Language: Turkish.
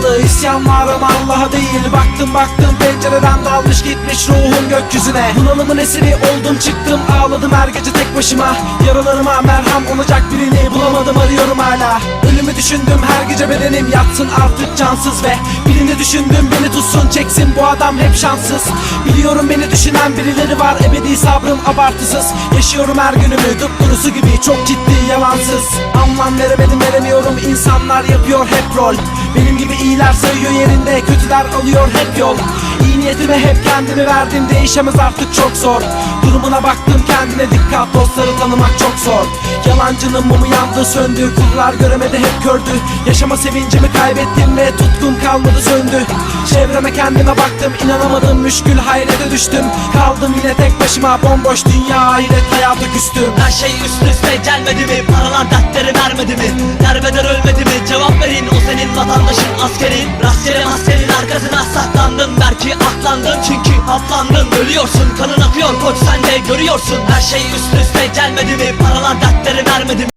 kaldı İsyan var ama Allah'a değil. Baktım baktım pencereden dalmış gitmiş ruhum gökyüzüne. Bunalımın esiri oldum çıktım ağladım her gece tek başıma. Yaralarıma merham olacak birini bulamadım arıyorum hala. Ölümü düşündüm her gece bedenim yatsın artık cansız ve. Birini düşündüm tutsun çeksin bu adam hep şanssız. Biliyorum beni düşünen birileri var. Ebedi sabrım abartısız. Yaşıyorum her günümü. Dupdurusu gibi çok ciddi yalansız. Anlam veremedim veremiyorum. İnsanlar yapıyor hep rol. Benim gibi iyiler sayıyor yerinde. Kötüler alıyor hep yol niyetime hep kendimi verdim. Değişemez artık çok zor. Durumuna baktım kendine dikkat dostları tanımak çok zor. Yalancının mumu yandı söndü. Kullar göremedi hep gördü. Yaşama sevincimi kaybettim ve tutkum kalmadı söndü. Çevreme kendime baktım inanamadım. Müşkül hayrete düştüm. Kaldım yine tek başıma bomboş dünya ahiret hayata küstüm. Her şey üst üste gelmedi mi? Paralar dertleri vermedi mi? Derbeder ölmedi mi? Cevap verin o senin vatandaşın askerin. Rastgele maskenin arkasına saklandın Belki aklandın çünkü haplandın Ölüyorsun kanın akıyor koç sen de görüyorsun Her şey üst üste gelmedi mi? Paralar dertleri vermedi mi?